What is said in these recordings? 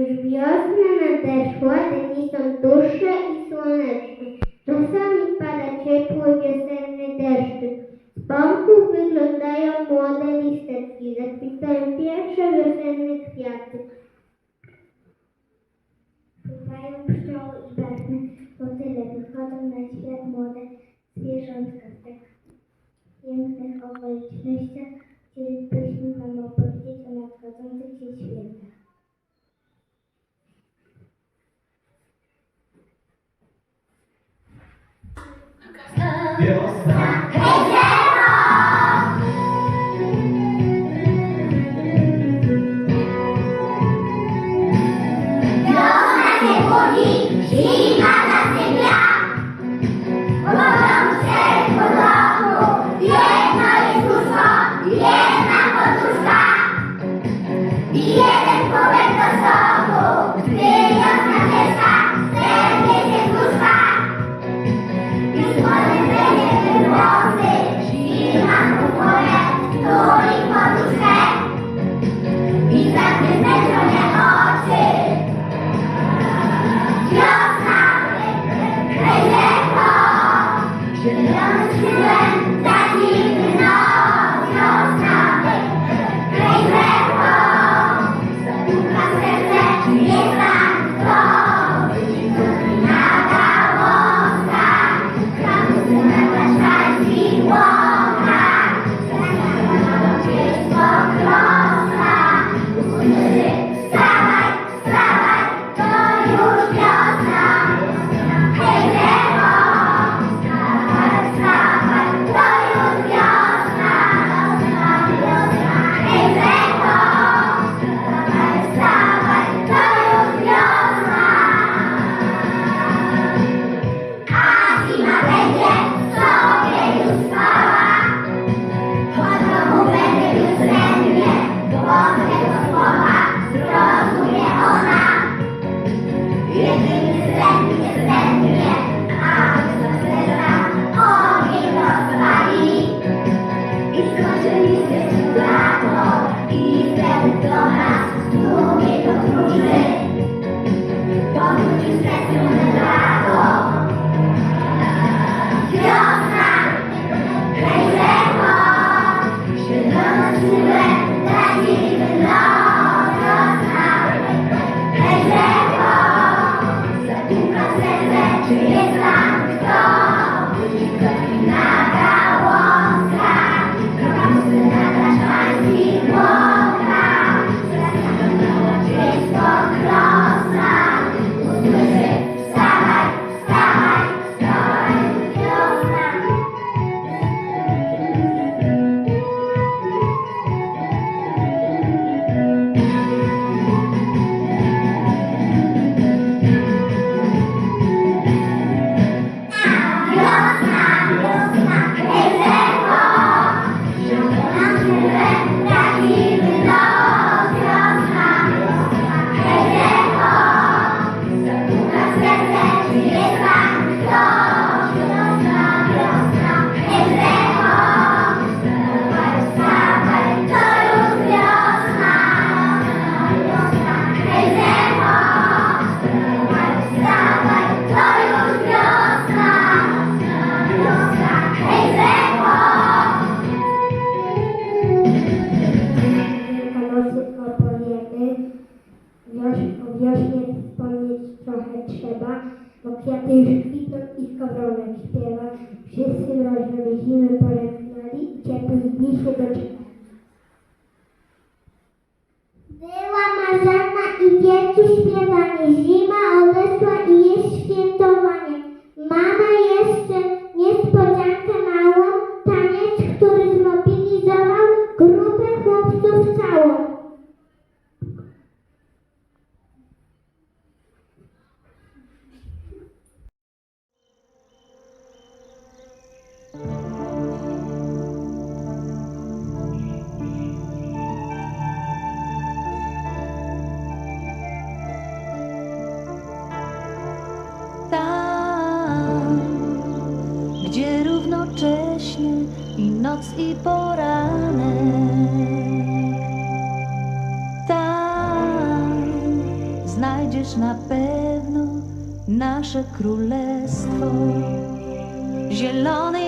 Już wiosna nadeszła, dni są dłuższe i słoneczne. Czasami pada ciepły wiosenny deszczyk. Z bąków wyglądają młode listeczki, zakwitają pierwsze wiosenne kwiaty. Pływają pszczoły i barwne motyle, wychodzą na świat młode zwierzątka w tak pięknych okolicznościach wiośnie wspomnieć trochę trzeba, bo kwiaty już kwitną i skowronek śpiewa. Wszyscy mroźne zimy pożegnali i ciepłych dni się doczekali. Była marzana i wielki śpiewanie, zima odeszła i jest noc i poranek. Tam, znajdziesz na pewno nasze królestwo zielonej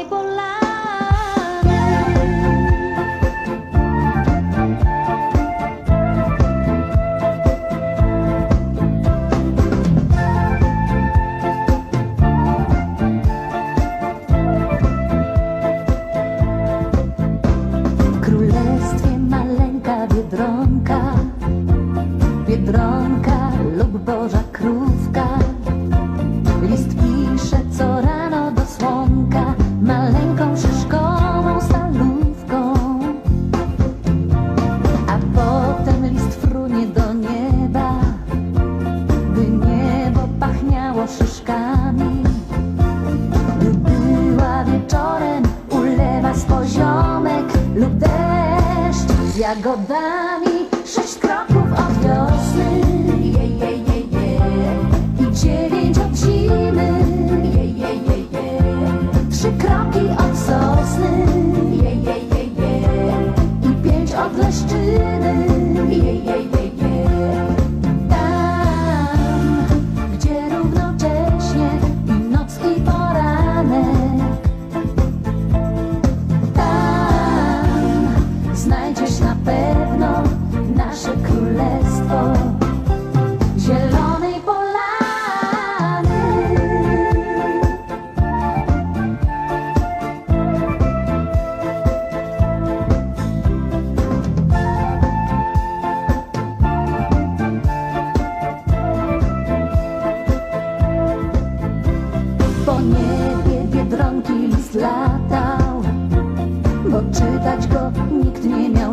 deszcz z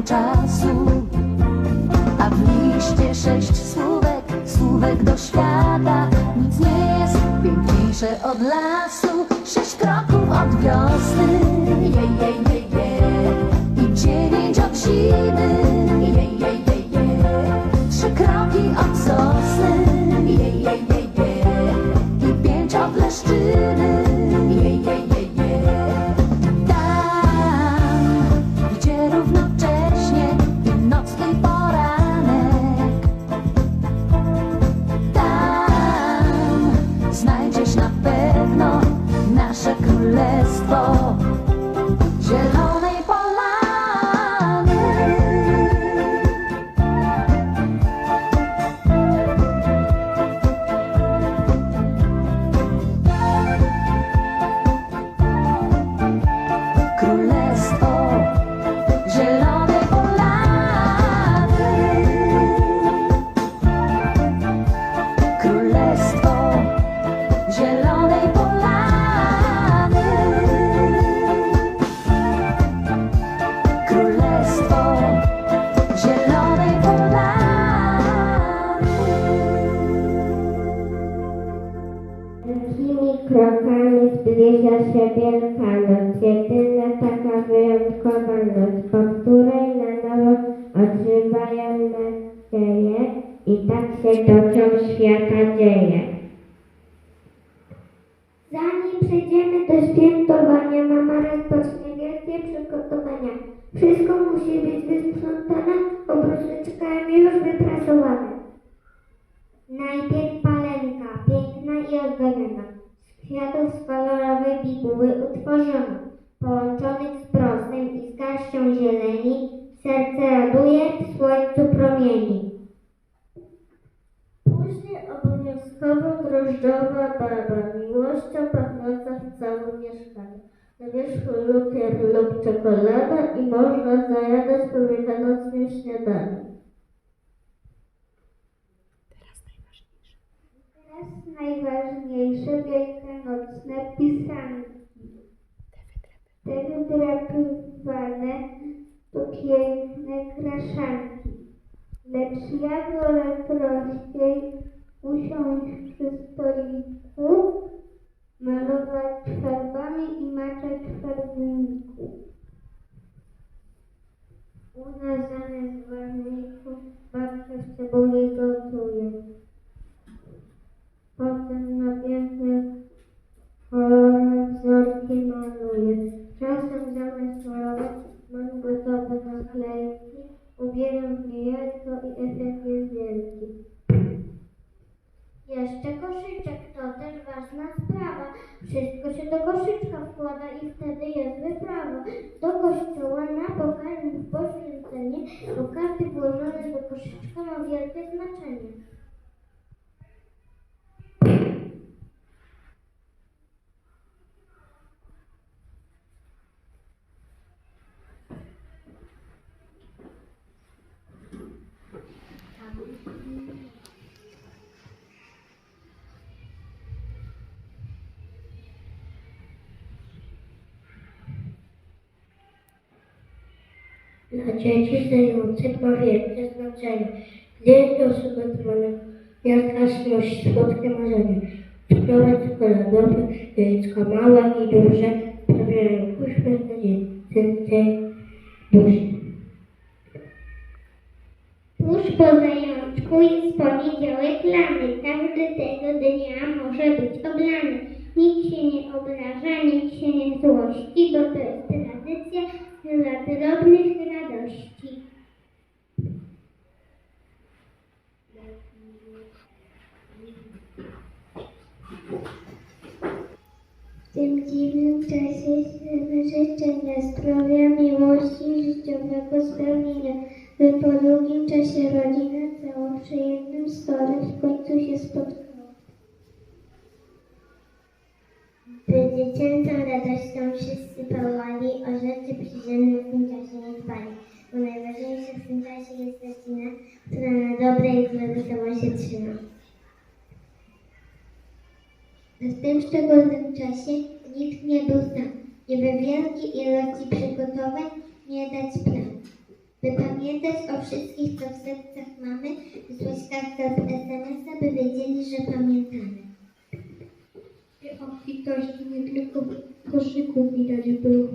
czasu. A w liście sześć słówek, słówek do świata, nic nie jest piękniejsze od lasu. Sześć kroków od wiosny, kwiatów z kolorowej bibuły utworzona, połączonych z prostem i z garścią zieleni, serce raduje, w słońcu promieni. Później obowiązkowo drożdżowa barwa, miłością pachnąca w całym mieszkaniu. Na wierzchu lukier lub czekolada i można zajadać po wielkanocnym śniadaniu. Najważniejsze wielkanocne pisanki. Te wydrapywane to piękne kraszanki. Lecz ja wolę prościej usiąść przy stoliku, malować farbami i maczać farbniku. U nas zamiast warników babcia z cebuli gotuje. Potem na pięknych kolorach wzorki maluję. Czasem zamiast malować mam gotowe naklejki. Ubieram w i efekt jest wielki. Jeszcze koszyczek to też ważna sprawa. Wszystko się do koszyczka wkłada i wtedy jest wyprawa. Do kościoła na pokarm w poświęcenie, bo każdy włożony do koszyczka ma wielkie znaczenie. Dla dzieci zajmujących ma wielkie znaczenie. Dzień osób otrzymanych jasność, słodkie marzenie. Wprowadź kolorowe, dziecko małe i duże, sprawiają uśmiech na dzień, tej buzi. Tuż po zajączku jest poniedziałek lany. Każdy tego dnia może być oblany. Nikt się nie obraża, nikt się nie złości, bo to jest tradycja dla drobnych radości. W tym dziwnym czasie życzenia zdrowia, miłości, życiowego spełnienia. By po długim czasie rodzina cała przy jednym stole w końcu się spotkała. By dziecięcą radością wszyscy pałali, o rzeczy przyziemne w tym czasie nie dbali. Bo najważniejsze w tym czasie jest rodzina, która na dobre i złe się trzyma. W tym szczególnym czasie nikt nie był sam, nie by wielkiej ilości przygotowań nie dać plan. By pamiętać o wszystkich, co w sercach mamy, wysłać kartę z SMS-a, by wiedzieli, że pamiętamy. Obfitości nie tylko w widać było.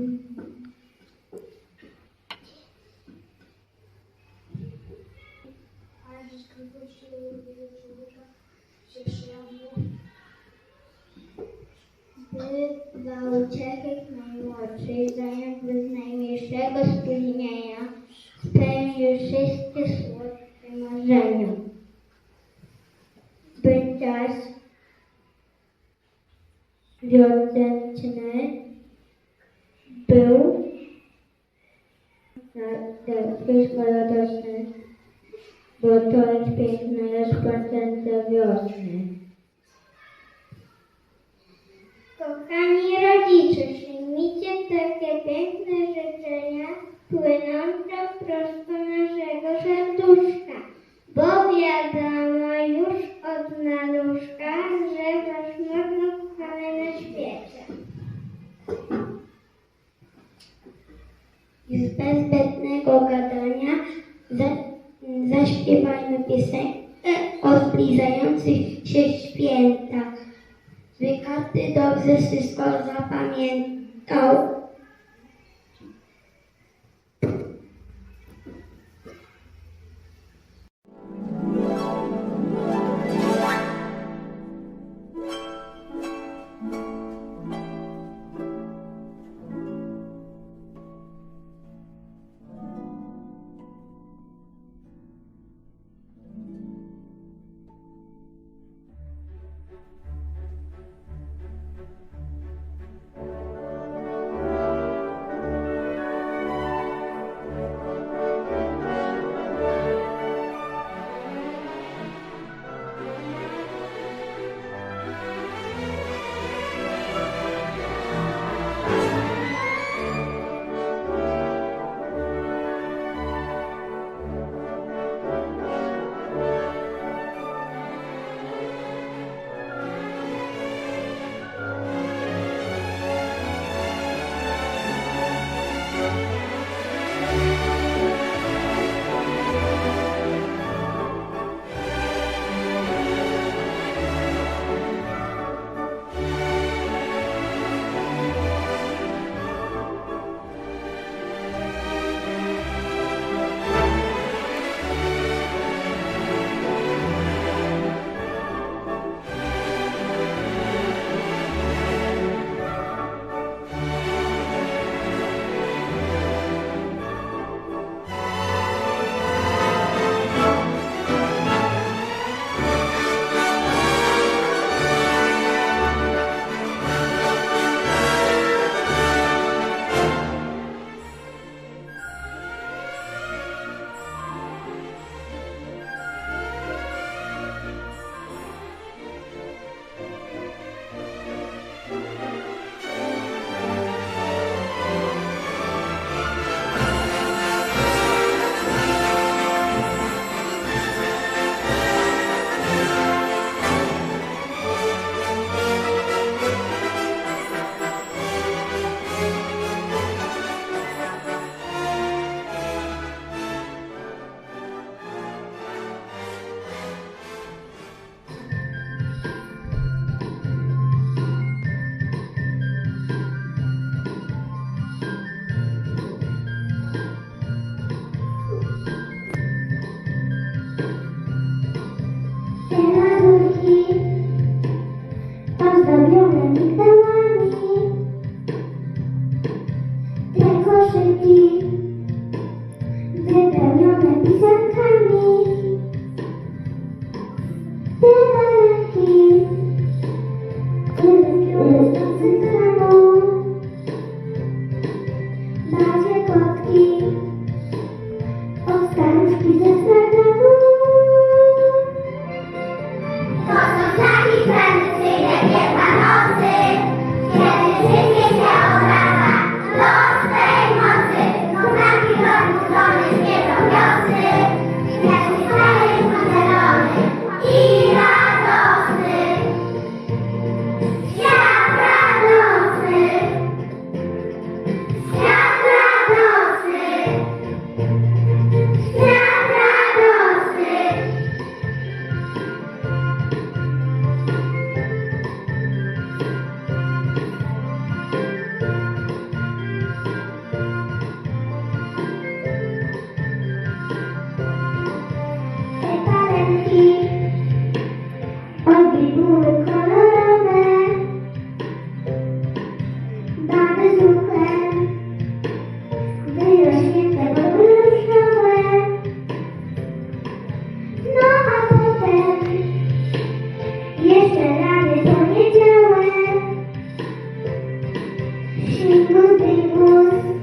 She will be most.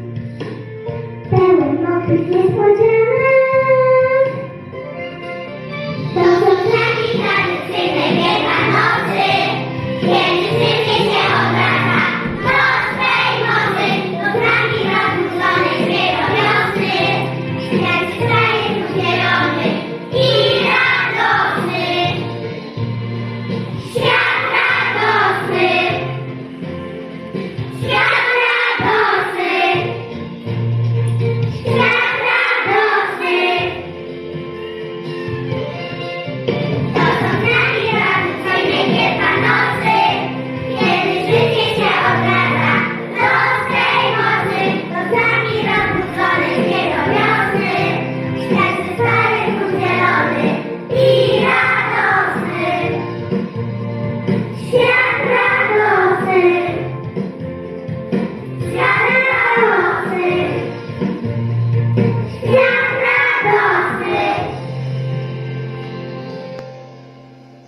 There will not be this